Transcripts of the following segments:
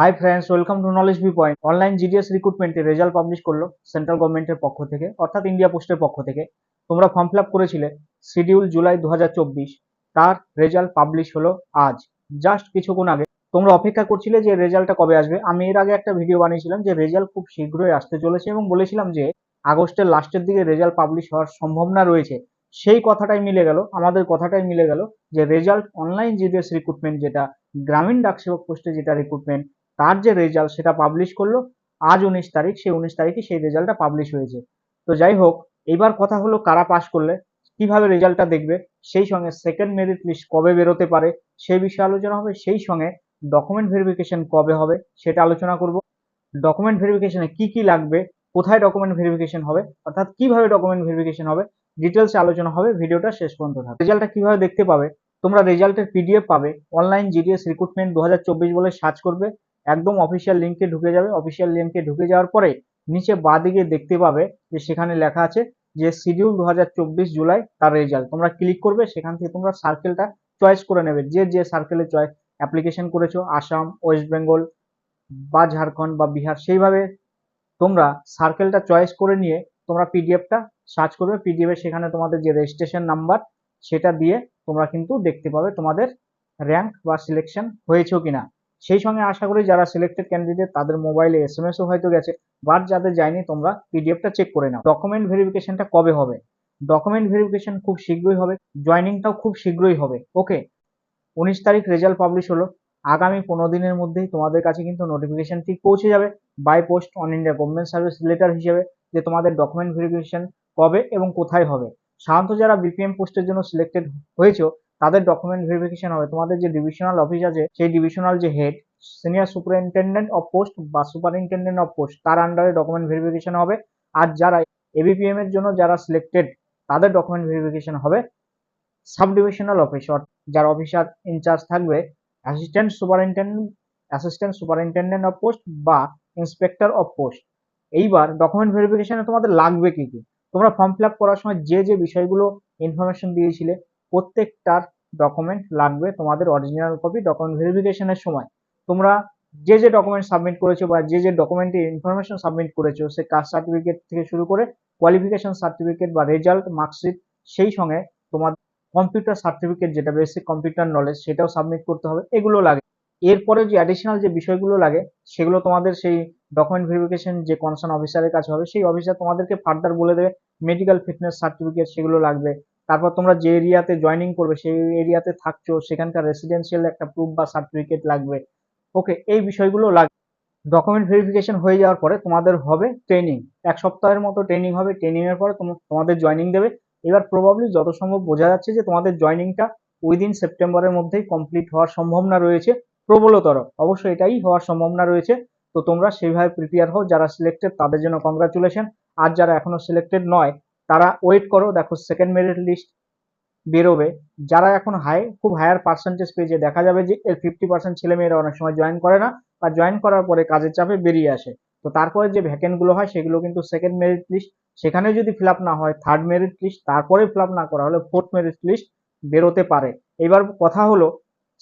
Hi friends welcome to knowledge V point online GDS রিক্রুটমেন্টের result publish করল central গভর্নমেন্টের পক্ষ থেকে, অর্থাৎ ইন্ডিয়া পোস্টের পক্ষ থেকে। তোমরা ফর্ম ফিল আপ করেছিলে শিডিউল জুলাই দু হাজার চব্বিশ। তার রেজাল্ট পাবলিশ হলো আজ। জাস্ট কিছুক্ষণ আগে তোমরা অপেক্ষা করছিলে যে রেজাল্টটা কবে আসবে। আমি এর আগে একটা ভিডিও বানিয়েছিলাম যে রেজাল্ট খুব শীঘ্রই আসতে চলেছে এবং বলেছিলাম যে আগস্টের লাস্টের দিকে রেজাল্ট পাবলিশ হওয়ার সম্ভাবনা রয়েছে। সেই কথাটাই মিলে গেল, আমাদের কথাটাই মিলে গেল যে রেজাল্ট অনলাইন জিডিএস রিক্রুটমেন্ট যেটা, গ্রামীণ ডাকসেবক পোস্টে যেটা রিক্রুটমেন্ট তার যে রেজাল্ট সেটা পাবলিশ করল, আজ উনিশ তারিখ, সেই উনিশ তারিখে সেই রেজাল্টটা পাবলিশ হয়েছে। তো যাই হোক, এবার কথা হলো কারা পাস করলে, কীভাবে রেজাল্টটা দেখবে, সেই সঙ্গে সেকেন্ড মেরিট লিস্ট কবে বেরোতে পারে, সেই বিষয়ে আলোচনা হবে, সেই সঙ্গে ডকুমেন্ট ভেরিফিকেশন কবে হবে, সেটা আলোচনা করব। ডকুমেন্ট ভেরিফিকেশনে কি কি লাগবে, কোথায় ডকুমেন্ট ভেরিফিকেশন হবে, অর্থাৎ কীভাবে ডকুমেন্ট ভেরিফিকেশন হবে ডিটেলসে আলোচনা হবে ভিডিওটা শেষ পর্যন্ত থাকবে। রেজাল্টটা কীভাবে দেখতে পাবে, তোমরা রেজাল্টের পিডিএফ পাবে অনলাইন জিডিএস রিক্রুটমেন্ট দু হাজার চব্বিশ বলে সার্চ করবে একদম অফিসিয়াল লিঙ্কে ঢুকে যাবে। অফিসিয়াল লিঙ্কে ঢুকে যাওয়ার পরে নিচে বাঁদিকে দেখতে পাবে যে সেখানে লেখা আছে যে শিডিউল দু হাজার চব্বিশ জুলাই তার রেজাল্ট তোমরা ক্লিক করবে, সেখান থেকে তোমরা সার্কেলটা চয়েস করে নেবে। যে যে সার্কেলে চয়েস অ্যাপ্লিকেশন করেছ আসাম ওয়েস্ট বেঙ্গল বা ঝাড়খণ্ড বা বিহার সেইভাবে তোমরা সার্কেলটা চয়েস করে নিয়ে তোমরা পিডিএফটা সার্চ করবে। পিডিএফে সেখানে তোমাদের যে রেজিস্ট্রেশন নাম্বার সেটা দিয়ে তোমরা কিন্তু দেখতে পাবে তোমাদের র্যাঙ্ক বা সিলেকশন হয়েছেও কিনা। সেই সঙ্গে আশা করি যারা সিলেক্টেড ক্যান্ডিডেট তাদের মোবাইলে এস এম এসও হয়তো গেছে বাট যাদের যায়নি, তোমরা পিডিএফটা চেক করে নাও। ডকুমেন্ট ভেরিফিকেশনটা কবে হবে? ডকুমেন্ট ভেরিফিকেশন খুব শীঘ্রই হবে জয়নিংটাও খুব শীঘ্রই হবে ওকে উনিশ তারিখ রেজাল্ট পাবলিশ হলো, আগামী পনেরো দিনের মধ্যেই তোমাদের কাছে কিন্তু নোটিফিকেশন ঠিক পৌঁছে যাবে by post on India government service letter হিসেবে, যে তোমাদের ডকুমেন্ট ভেরিফিকেশন কবে এবং কোথায় হবে। সাধারণত যারা বিপিএম পোস্টের জন্য সিলেক্টেড হয়েছো তাদের ডকুমেন্ট ভেরিফিকেশন হবে। তোমাদের যে ডিভিশনাল অফিস আছে, সেই ডিভিশনাল যে head senior superintendent of post বা সুপারিনটেন্ডেন্ট অফ পোস্ট তার আন্ডারে ডকুমেন্ট ভেরিফিকেশন হবে। আর যারা এবিপিএম এর জন্য যারা সিলেক্টেড তাদের ডকুমেন্ট ভেরিফিকেশন হবে সাব ডিভিশনাল অফিস যার অফিসার ইনচার্জ থাকবে assistant superintendent assistant superintendent of post বা ইন্সপেক্টর অফ পোস্ট এইবার ডকুমেন্ট ভেরিফিকেশনে তোমাদের লাগবে কি কি? তোমরা ফর্ম ফিল করার সময় যে যে বিষয়গুলো ইনফরমেশন দিয়েছিলে প্রত্যেকটার ডকুমেন্ট লাগবে তোমাদের অরিজিনাল কপি ডকুমেন্ট ভেরিফিকেশনের সময়। তোমরা যে যে ডকুমেন্ট সাবমিট করেছ বা যে যে ডকুমেন্টের ইনফরমেশন সাবমিট করেছ, সে কাস্ট সার্টিফিকেট থেকে শুরু করে কোয়ালিফিকেশন সার্টিফিকেট বা রেজাল্ট মার্কশিট সেই সঙ্গে তোমার কম্পিউটার সার্টিফিকেট যেটা বেসিক কম্পিউটার নলেজ সেটাও সাবমিট করতে হবে। এগুলো লাগে। এরপরে যে অ্যাডিশনাল যে বিষয়গুলো লাগে, সেগুলো তোমাদের সেই ডকুমেন্ট ভেরিফিকেশন যে কনসার্ন অফিসারের কাছে হবে, সেই অফিসার তোমাদেরকে ফার্দার বলে দেবে। মেডিকেল ফিটনেস সার্টিফিকেট সেগুলো লাগবে। তারপর তোমরা যে এরিয়াতে জয়নিং করবে, সেই এরিয়াতে থাকছো, সেখানকার রেসিডেন্সিয়াল একটা প্রুফ বা সার্টিফিকেট লাগবে। ওকে এই বিষয়গুলো লাগবে ডকুমেন্ট ভেরিফিকেশন হয়ে যাওয়ার পরে তোমাদের হবে ট্রেনিং এক সপ্তাহের মতো ট্রেনিং হবে ট্রেনিং এর পরে তোমাদের জয়নিং দেবে। এবার প্রবাবলি যত সম্ভব বোঝা যাচ্ছে যে তোমাদের জয়নিংটা উইদিন সেপ্টেম্বরের মধ্যেই কমপ্লিট হওয়ার সম্ভাবনা রয়েছে, প্রবলতর। অবশ্যই এটাই হওয়ার সম্ভাবনা রয়েছে। তো তোমরা সেইভাবে প্রিপেয়ার হও, যারা সিলেক্টেড তাদের জন্য কংগ্রাচুলেশন আর যারা এখনও সিলেক্টেড নয় তারা ওয়েট করো, দেখো সেকেন্ড মেরিট লিস্ট বেরোবে। যারা এখন হাই খুব হায়ার পার্সেন্টেজ পেয়েছে, দেখা যাবে যে এর ফিফটি পার্সেন্ট ছেলেমেয়েরা অনেক সময় জয়েন করে না, বা জয়েন করার পরে কাজের চাপে বেরিয়ে আসে। তো তারপরে যে ভ্যাকেন্টগুলো হয়, সেগুলো কিন্তু সেকেন্ড মেরিট লিস্ট সেখানে যদি ফিল না হয় থার্ড মেরিট লিস্ট তারপরে ফিল না করা হলে ফোর্থ মেরিট লিস্ট বেরোতে পারে। এবার কথা হলো,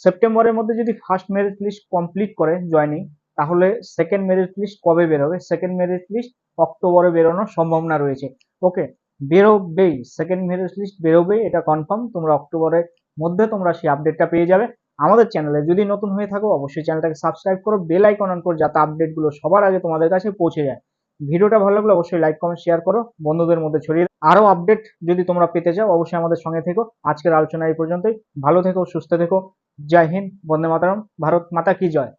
সেপ্টেম্বরের মধ্যে যদি ফার্স্ট মেরিট লিস্ট কমপ্লিট করে জয়নিং তাহলে সেকেন্ড মেরিট লিস্ট কবে বেরোবে? সেকেন্ড মেরিট লিস্ট অক্টোবরে বেরোনোর সম্ভাবনা রয়েছে। ওকে বেরোবেই সেকেন্ড মেরিট লিস্ট বেরোবেই এটা কনফার্ম তোমরা অক্টোবরের মধ্যে তোমরা সেই আপডেটটা পেয়ে যাবে। আমাদের চ্যানেলে যদি নতুন হয়ে থাকো, অবশ্যই চ্যানেলটাকে সাবস্ক্রাইব করো বেল আইকন অন করো যাতে আপডেটগুলো সবার আগে তোমাদের কাছে পৌঁছে যায়। ভিডিওটা ভালো লাগলে অবশ্যই লাইক কমেন্ট শেয়ার করো। বন্ধুদের মধ্যে ছড়িয়ে আরও আপডেট যদি তোমরা পেতে চাও, অবশ্যই আমাদের সঙ্গে থেকো। আজকের আলোচনা এই পর্যন্তই। ভালো থেকো, সুস্থ থেকো। জয় হিন্দ, বন্দে মাতারম। ভারত মাতা কি জয়?